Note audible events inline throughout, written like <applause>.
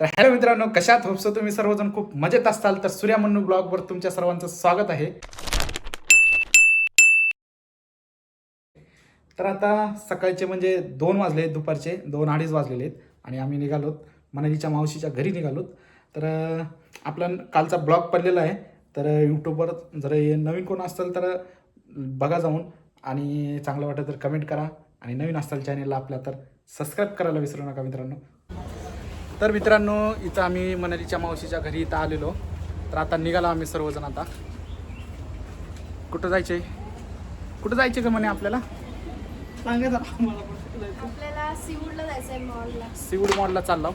तर हॅलो मित्रांनो कशात होपसो तुम्ही सर्वजण खूप मजेत असताल. तर सूर्या मन्नू ब्लॉगवर तुमच्या सर्वांचं स्वागत आहे. तर आता सकाळचे म्हणजे दोन वाजले दुपारचे दोन अडीच वाजलेले आहेत आणि आम्ही निघालोत. मनालीच्या मावशीच्या घरी निघालोत. तर आपला कालचा ब्लॉग पडलेला आहे. तर यूट्यूबवर जर नवीन कोण असेल तर बघा जाऊन आणि चांगलं वाटलं तर कमेंट करा. आणि नवीन असाल चॅनेलला आपल्या तर सबस्क्राईब करायला विसरू नका मित्रांनो. तर मित्रांनो इथं आम्ही मनालीच्या मावशीच्या घरी इथं आलेलो. तर आता निघालो आम्ही सर्वजण आता. कुठं जायचे कुठं जायचे का म्हणे आपल्याला. आपल्याला सीवूडला जायचंय मॉलला. सीवूड मॉलला चाललो.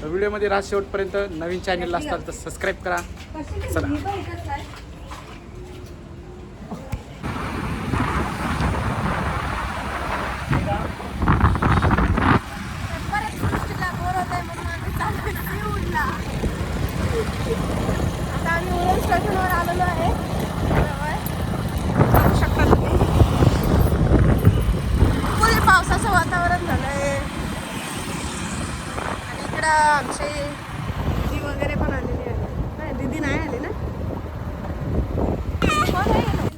तर व्हिडिओमध्ये राज शेवटपर्यंत नवीन चॅनेलला असताल तर सबस्क्राईब करा. चला बऱ्याच गोष्टीला बोर होत आहे म्हणून आम्ही चाललोय सीवूडला आता आम्ही उरण स्टेशनवर आलेलो आहे बरोबर. बघू शकता तुम्ही फुल पावसाचं वातावरण झालंय आणि इकडं आमचे दिदी वगैरे पण आलेली आहे नाही दिदी नाही आली ना कोण आहे?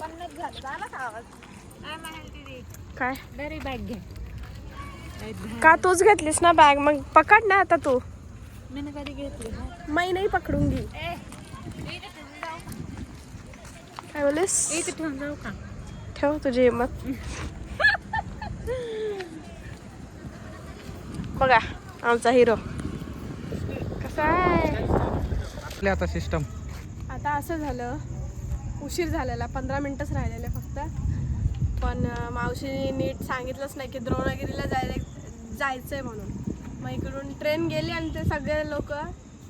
पन्नास झालं झाला का आवाज काय? बरी बॅग घे. का तूच घेतलीस ना बॅग मग पकड ना आता तू. मी कधी घेतली मी नाही पकडूंगी काय बोलीस ठेवून जाऊ का? ठेव तुझी हिंमत. बघा आमचा हिरो कसा आहे? आता सिस्टम आता असं झालं उशीर झालेला पंधरा मिनटंच राहिलेले फक्त. पण मावशीने नीट सांगितलंच नाही की द्रोणगिरीला जायला जायचं आहे म्हणून. मग इकडून ट्रेन गेली आणि ते सगळे लोक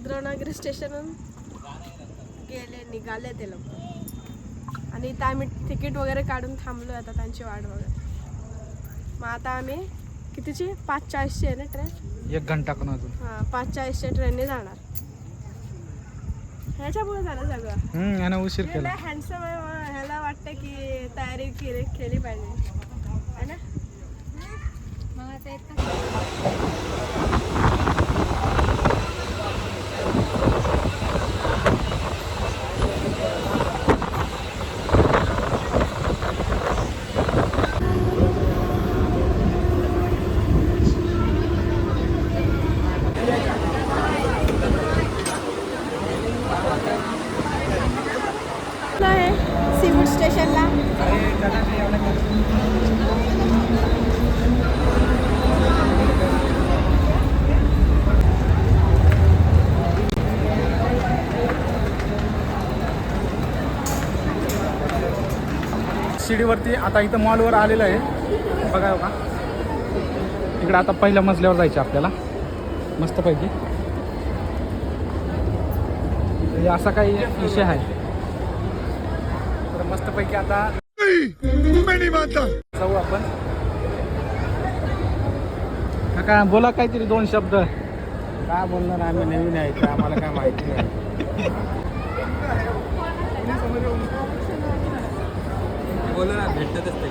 द्रोणगिरी स्टेशनहून गेले निघाले ते लोक. आणि इथं आम्ही तिकीट वगैरे काढून थांबलो आता त्यांची वाट बघत. मग आता आम्ही कितीची? पाच चाळीसची आहे ना ट्रेन? एक घंटा हां पाच चाळीसच्या ट्रेनने जाणार. ह्याच्यामुळे झालं सगळं. हम्म, यानं उशीर केला. हँडसम आहे म्हणून ह्याला वाटतं की तयारी केली केली पाहिजे. है ना? मग आता एक आहे सीवूड स्टेशनला शिडीवरती आता इथं मॉलवर आलेलं आहे. बघा का इकडं आता पहिल्या मजल्यावर जायचं आपल्याला. मस्तपैकी म्हणजे असा काही विषय आहे. तर मस्तपैकी आता जाऊ आपण. काका बोला काहीतरी दोन शब्द. काय बोलणार आम्ही? नवीन आहे आम्हाला काय माहिती नाही. बोला ना भेटतच ते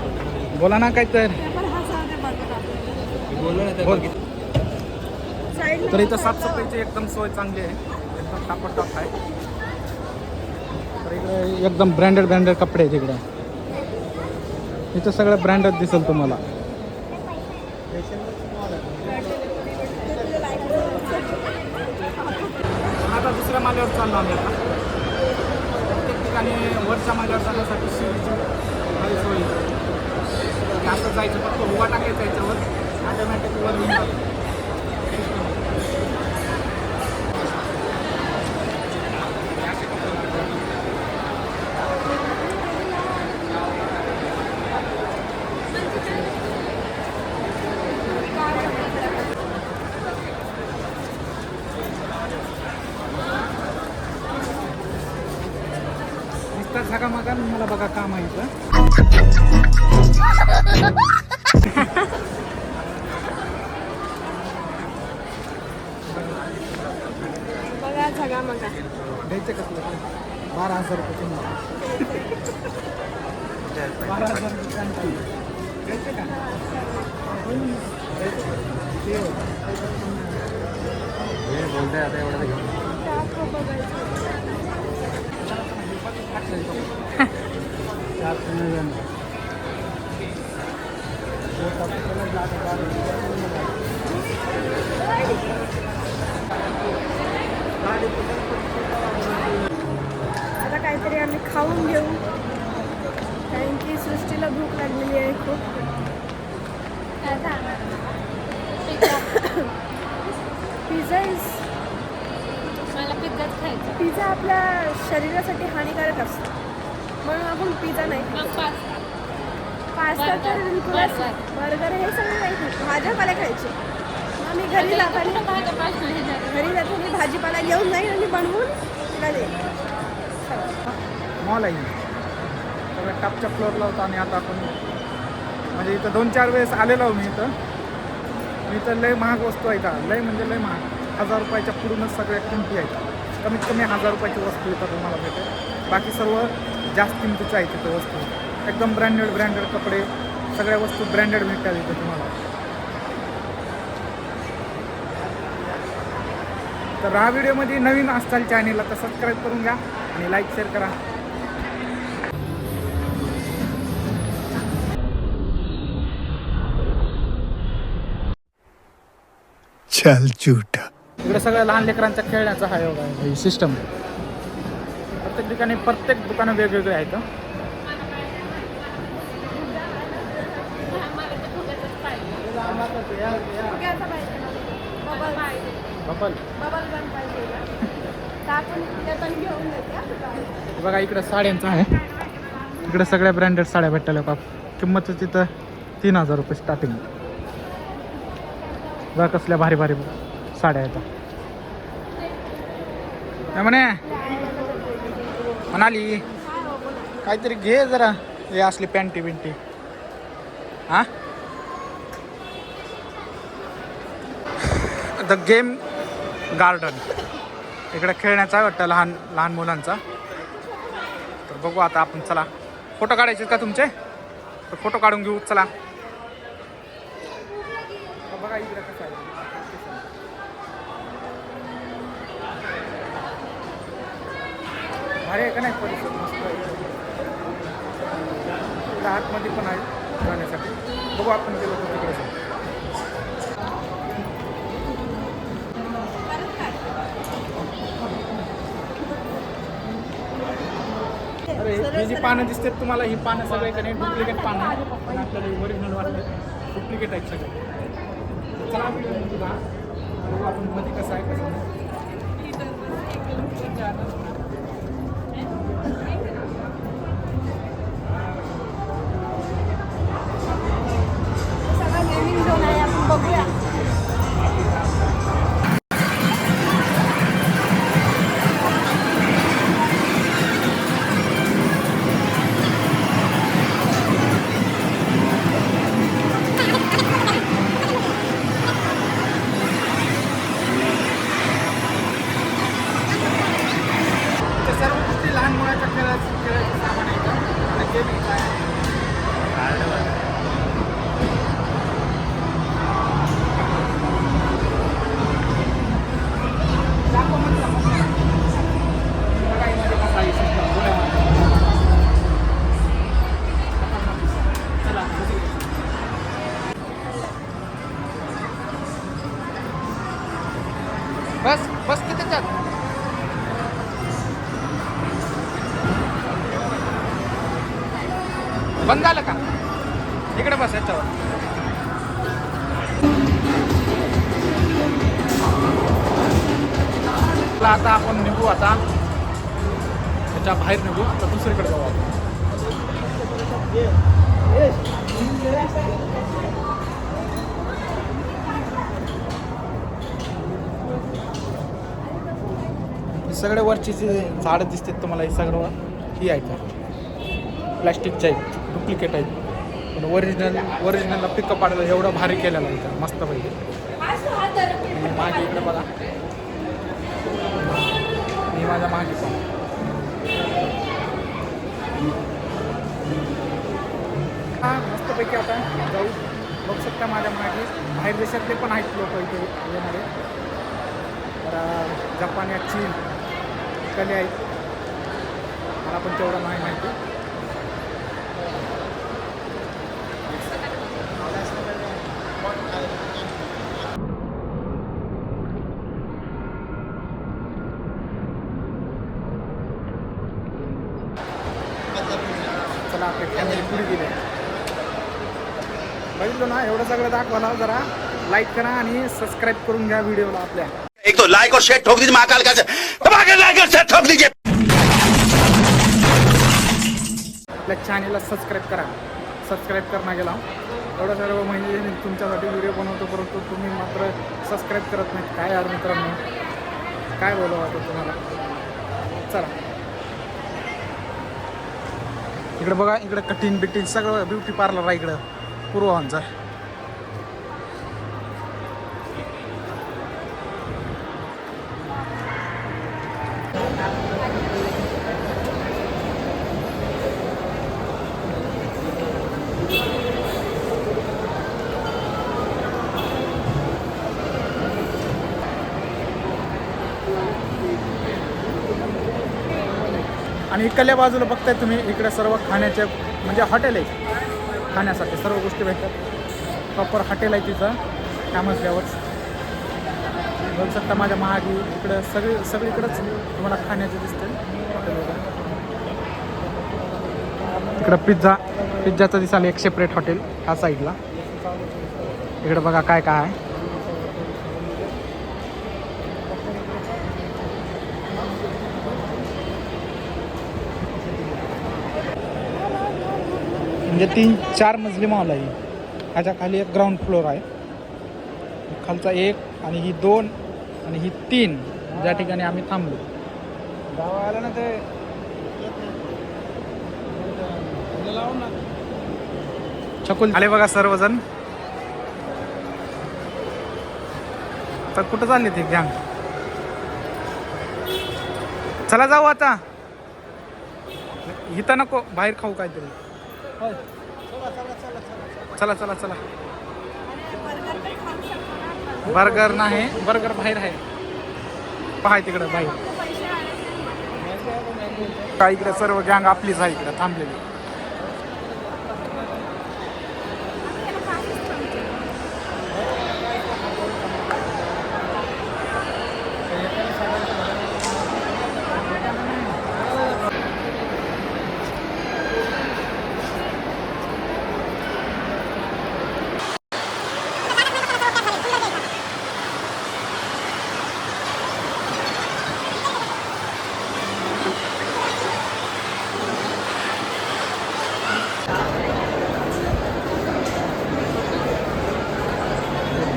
बोला ना काय तर ना बोल. तर इथं साफसफाईची एकदम सोय चांगली आहे. एकदम टापट आहे. तर इकडे एकदम ब्रँडेड ब्रँडेड कपडे आहेत इकडे. इथं सगळं ब्रँडेड दिसेल तुम्हाला. आता दुसऱ्या माल्यावर चाललो आम्ही आता. प्रत्येक ठिकाणी वरच्या माल्यावर जाण्यासाठी शिडीची काही सोय आहे. म्हणजे असं जायचं फक्त उभा टाकायचं याच्यावर ऑटोमॅटिक वर येऊन जातं. नुसता सगळा मागा मला बघा काम आहे इथं बघा सगळा मगा द्यायचं कसलं बारा हजार रुपये बारा हजार रुपये. द्यायचं का? चालतंय आता एवढं आता काहीतरी आम्ही खाऊन घेऊ. कारण की सृष्टीला भूक लागलेली आहे खूप. पिझ्झा इज मला पिझ्झाच खायचा. पिझ्झा आपल्या शरीरासाठी हानिकारक असतो. म्हणून आपण पिझ्झा नाही तर. बिलकुलच Burger. बर्गर हे सगळे नाही. खात भाज्यापाला खायचे. मग मी घरी जाताना हे. घरी जाताना भाजीपाला घेऊन जाईन आणि बनवून तिला मॉल आहे. सगळं टॉपच्या फ्लोअरला होता आणि आता आपण म्हणजे इथं दोन चार वेळेस आलेलो आहो मी इथं. मी इथं लय महाग वस्तू आहे का लय म्हणजे लय महाग. हजार रुपयाच्या पुढूनच सगळ्या किमती आहेत. कमीत कमी हजार रुपयाची वस्तू इथं तुम्हाला भेटेल. बाकी सर्व जास्त किमतीच्या आहेत तिथं वस्तू. एकदम ब्रँडेड ब्रँडेड कपडे सगळ्या वस्तू ब्रँडेड भेटतात इथं तुम्हाला. तर हा व्हिडिओमध्ये नवीन असताल चॅनेलला तर सबस्क्राईब करून घ्या आणि लाईक शेअर करा. चल झूठा. इकडे सगळ्या लहान लेकरांच्या खेळण्याचा हा योग आहे सिस्टम प्रत्येक ठिकाणी प्रत्येक दुकानं वेगवेगळे आहेत हं. फुग्याचा पाहिजे बबल बबल पाहिजे बघा इकडे साड्यांचं आहे. इकडे सगळ्या ब्रँडेड साड्या भेटल्या बाप. किंमत तिथं तीन हजार रुपये स्टार्टिंग बघा कसल्या भारी भारी साड्या आहेत. काय म्हणे म्हणाली काहीतरी घे जरा. हे असली पॅन्टी बिंटी हा? The game garden. इकडे खेळण्याचा वाटतं लहान लहान मुलांचा. तर बघू आता आपण चला. फोटो काढायचे का तुमचे? तर फोटो काढून घेऊ चला. बघा इकडे कसं आहे. का नाही परिसर? मस्त आहे. आतमध्ये पण आहे जाण्यासाठी. बघू आपण गेलो तिकडे ही जी पानं दिसतात तुम्हाला ही पानं सगळे का नाही? डुप्लिकेट पानं. पण आपल्याला ओरिजिनल वाटतं डुप्लिकेट आहेत सगळे. चला आपण. बघू आपण मध्ये कसं आहे कसं सगळे वरची जे झाडं दिसतात तुम्हाला हे सगळं ही आहे का? आहेत. डुप्लिकेट आहेत. पण ओरिजिनल ओरिजिनलला पिकअप आलेलं एवढं भारी केलेलं आहे इथं. मस्त पाहिजे मागे इकडे बघा. मी माझ्या मागे पण. हा मस्तपैकी आता जाऊ. बघू शकता माझ्या मागे. बाहेर देशातले पण आहेत लोक इथे येणारे. तर जपान या चीन. ठिकाणी आहेत मला पण तेवढं नाही माहिती चला आपली फॅमिली पुढे गेले. बघितलं ना एवढं सगळं दाखवला जरा. लाईक करा आणि सबस्क्राईब करून घ्या व्हिडिओला आपल्या. तो लाइक और शेयर ठोक दीजिए महाकाल का से दबाकर लाइक और शेयर ठोक दीजिए। आपल्या चॅनेलला सबस्क्राईब करा. सबस्क्राईब करणं गेला. एवढं सर्व म्हणजे मी तुमच्यासाठी व्हिडिओ बनवतो परंतु तुम्ही मात्र सबस्क्राईब करत नाही काय यार मित्रांनो? काय बोलावं आता तुम्हाला? चला. इकडे बघा इकडे कटिंग बिटिंग सगळं ब्युटी पार्लर आहे इकडं. पूर्वांचा आणि इकडल्या बाजूला बघताय तुम्ही इकडे सर्व खाण्याचे म्हणजे हॉटेल आहे. खाण्यासाठी सर्व गोष्टी भेटतात. प्रॉपर हॉटेल आहे तिथं. त्यामजल्यावर बघू शकता माझ्या महागी इकडं सगळी सगळीकडंच तुम्हाला खाण्याचं दिसतं हॉटेल इकडं पिझ्झा पिझ्झाचं दिसाल एक सेपरेट हॉटेल ह्या साईडला इकडं बघा काय काय आहे. म्हणजे तीन चार मजली मॉल आहे ह्याच्या खाली एक ग्राउंड फ्लोअर आहे. खालचा एक आणि ही दोन आणि ही तीन. ज्या ठिकाणी आम्ही थांबलो. गावाला ना ते. चकुल आले बघा सर्वजण. तर कुठं चालले ते गँग चला जाऊ आता. इथं नको बाहेर खाऊ काहीतरी. चला चला चला. बर्गर नाही बर्गर बाहेर आहे. पहा तिकडं बाहेर काय इकडे सर्व गँग आपलीच आहे इकडे थांबलेली.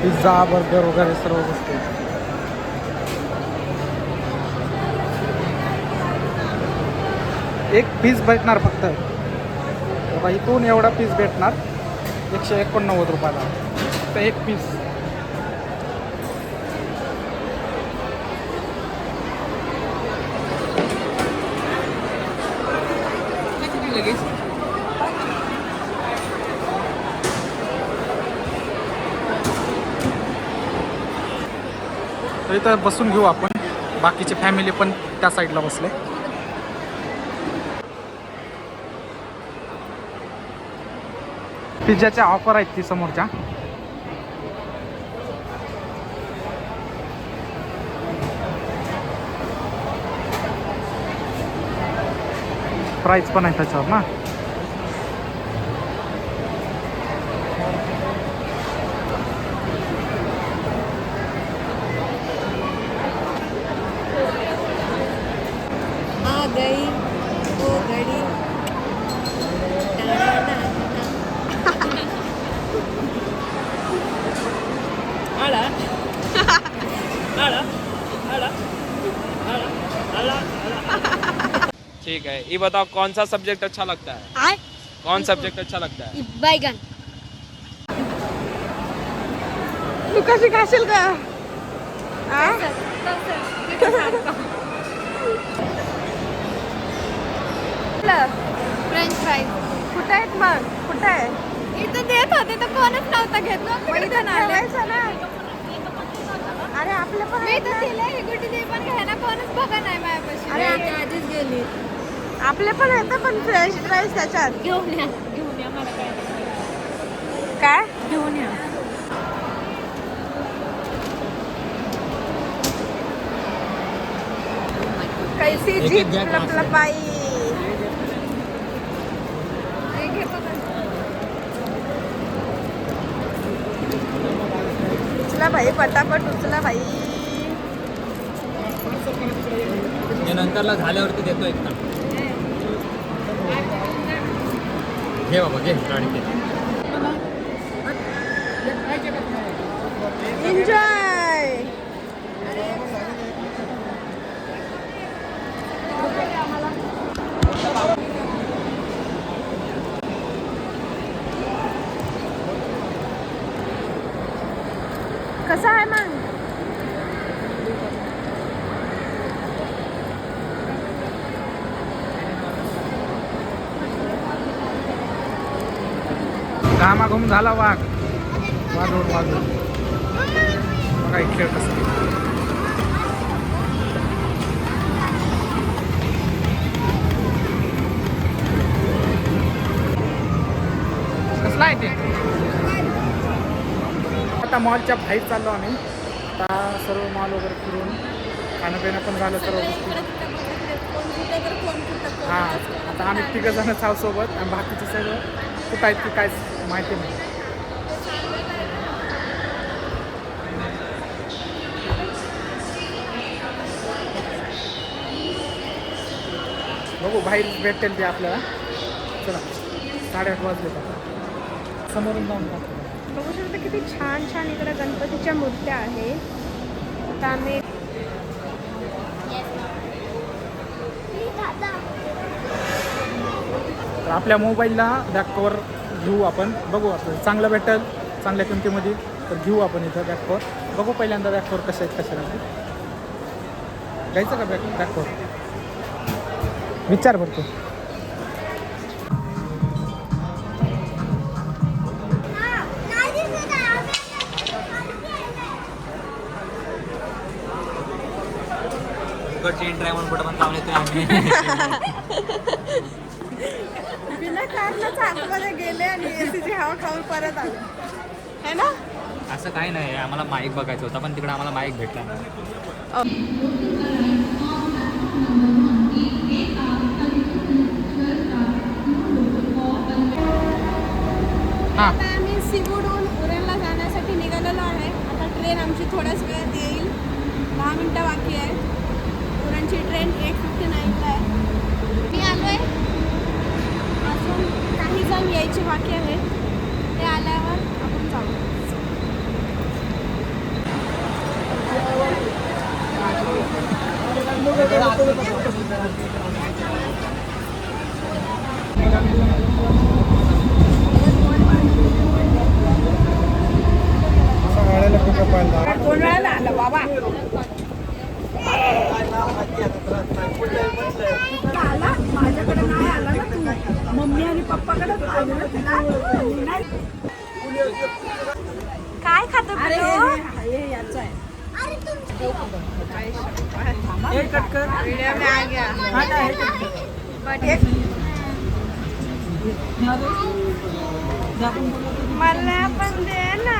पिझ्झा बर्गर वगैरे सर्व गोष्टी. एक पीस भेटणार फक्त. बघा इथून एवढा पीस भेटणार. एकशे एकोणनव्वद रुपयाला. फक्त एक पीस तर इथं बसून घेऊ आपण. बाकीचे फॅमिली पण त्या साईडला बसले. पिझ्झाच्या ऑफर आहेत ती समोरच्या. प्राईस पण आहे त्याच्यावर ना आ गई वो घड़ी आला आला आला ठीक है। ये बताओ कौन सा सब्जेक्ट अच्छा लगता है? आय। कौन सब्जेक्ट अच्छा लगता है? बैगन। तू कशी खाशील का आ? फ्रेंच फ्राईज कुठे आहेत मग? कुठे आहे? इथं देत होते तर कोणच नव्हता घेत मग इथं ठेवायचं ना. अरे आपलं पण मी तर ना. दिले गुड्डी ते पण कोणच बघा नाही माझ्यापाशी. अरे यायच्या आधीच गेली. आपले पण येतं पण फ्रेंच फ्राईज त्याच्यात. घेऊन या घेऊन या मला काय काय? घेऊन या. कैसी जीप लपलपाई. उचला भाई पटापट उचला भाई नंतरला झाल्यावरती देतो एक घे बाबा घे गाडी घे एन्जॉय कसं आहे मग घामाघूम झाला वाघ. वाजवून वाजवून. बघा एक खेळ कसं कसला आहे ते? आता मॉलच्या बाहेर चाललो आम्ही. आता सर्व मॉल वगैरे फिरून खाणं पिणं पण झालं सर्व गोष्टी. हां आता आम्ही तिघं जणच आहोत सोबत. आणि बाकीचे सगळं कुठं आहेत ते काय माहिती नाही. बघू बाहेर भेटेल ते आपल्याला. चला साडेआठ वाजले समोरून जाऊन. बघू शकता किती छान छान इकडे गणपतीच्या मूर्त्या आहेत. आता आम्ही तर आपल्या मोबाईलला बॅक कवर घेऊ आपण. बघू आपण चांगलं भेटेल चांगल्या किमतीमध्ये तर घेऊ आपण इथं बॅक कवर बघू पहिल्यांदा बॅक कवर कशा आहेत कशा नाही घ्यायचं का बॅक बॅक कवर विचार एंट्री म्हणून कुठं पण लावले ते आम्ही. <laughs> बिना कारणाचं आतमध्ये गेले आणि एसीची हवा खाऊन परत आले. है ना? असं काही नाही आम्हाला माईक बघायचं होता पण तिकडे आम्हाला माईक भेटला नाही. आता आम्ही सिवूडहून उरणला जाण्यासाठी निघालेलो आहे. आता ट्रेन आमची थोड्याच वेळात येईल. दहा मिनटं बाकी आहे उरणची ट्रेन एट फिफ्टी नाईनला आहे. मी आलोय. अजून जाऊन यायची यायचे बाकी आहेत ते आल्यावर आपण जाऊ दोन वेळा आलं बाबा आला माझ्याकडे नाही आला ना तू मम्मी आणि पप्पाकडे काय खातो याचं आहे वीडियो में आ गया बट एक मला पण दे ना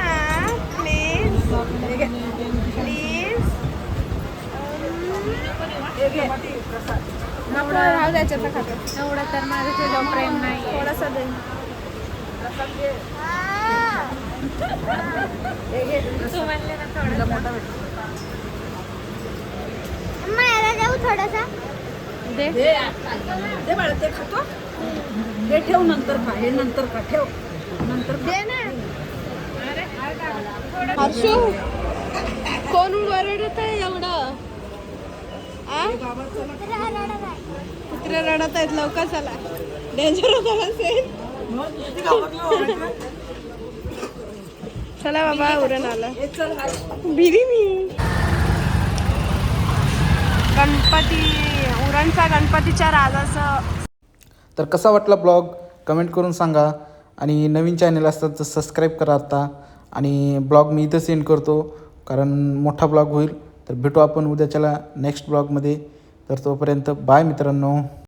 प्लीज प्लीज नको राहू द्यायचं तर खातो. एवढं तर माझं तुझं प्रेम नाही थोडासा दे. तू म्हणले ना थोडं मला देऊ थोडासा. दे. ते बाळ ते खातो. हे ठेव नंतर खा. हे नंतर खा. ठेव. नंतर दे ना. हर्षू कोण वरडत आहे एवढं? कुत्रे रडत आहेत. लवकर चला. डेंजर होत असेल. चला बाबा उरण आलं. भिरी मी. गणपती. सगळ्यांचा गणपतीच्या राजाचं. तर कसा वाटला ब्लॉग? कमेंट करून सांगा. आणि नवीन चॅनल असतात तर सबस्क्राईब करा आता. आणि ब्लॉग मी इथं सेंड करतो. कारण मोठा ब्लॉग होईल. तर भेटू आपण उद्याच्याला नेक्स्ट ब्लॉगमध्ये. तर तोपर्यंत बाय मित्रांनो.